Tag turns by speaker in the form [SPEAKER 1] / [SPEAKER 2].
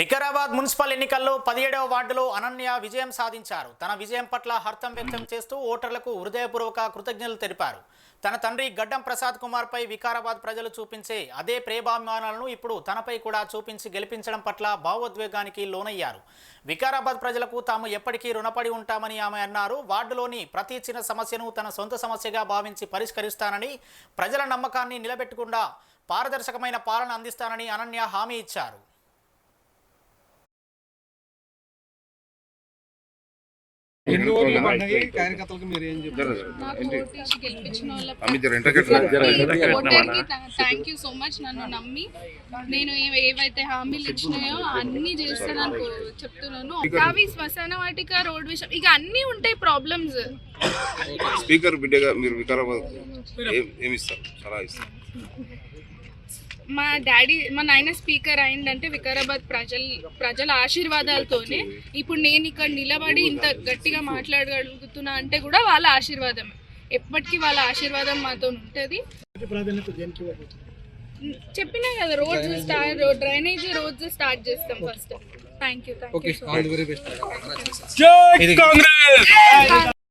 [SPEAKER 1] Vikarabad municipal ఎన్నికల్లో పదిహేడవ వార్డులో అనన్య విజయం సాధించారు. తన విజయం పట్ల హర్తం వ్యక్తం చేస్తూ ఓటర్లకు హృదయపూర్వక కృతజ్ఞతలు తెలిపారు. తన తండ్రి గడ్డం ప్రసాద్ కుమార్పై వికారాబాద్ ప్రజలు చూపించే అదే ప్రేమాభిమానాలను ఇప్పుడు తనపై కూడా చూపించి గెలిపించడం పట్ల భావోద్వేగానికి లోనయ్యారు. వికారాబాద్ ప్రజలకు తాము ఎప్పటికీ రుణపడి ఉంటామని ఆమె అన్నారు. వార్డులోని ప్రతి చిన్న సమస్యను తన సొంత సమస్యగా భావించి పరిష్కరిస్తానని ప్రజల నమ్మకాన్ని నిలబెట్టకుండా పారదర్శకమైన పాలన అందిస్తానని అనన్య హామీ ఇచ్చారు.
[SPEAKER 2] కార్యకర్తలకు మీరు ఏం
[SPEAKER 3] థ్యాంక్ యూ సో మచ్ నన్ను నమ్మి నేను ఏవైతే హామీలు ఇచ్చినాయో అన్ని చేస్తానని చెప్తున్నాను. అవి శ్మశాన వాటిక రోడ్ విషయం ఇక అన్ని ఉంటాయి ప్రాబ్లమ్స్
[SPEAKER 4] స్పీకర్ బిడ్డగా మీరు వికారాబాద్ ఏమి ఇస్తారు సలహా ఇస్తారు.
[SPEAKER 3] మా డాడీ మా నాయన స్పీకర్ అయిందంటే వికారాబాద్ ప్రజల ప్రజల ఆశీర్వాదాలతోనే ఇప్పుడు నేను ఇక్కడ నిలబడి ఇంత గట్టిగా మాట్లాడగలుగుతున్నా అంటే కూడా వాళ్ళ ఆశీర్వాదమే ఎప్పటికీ వాళ్ళ ఆశీర్వాదం మాతో ఉంటుంది. చెప్పినా కదా roads start drainage roads start చేస్తాం first thank you thank you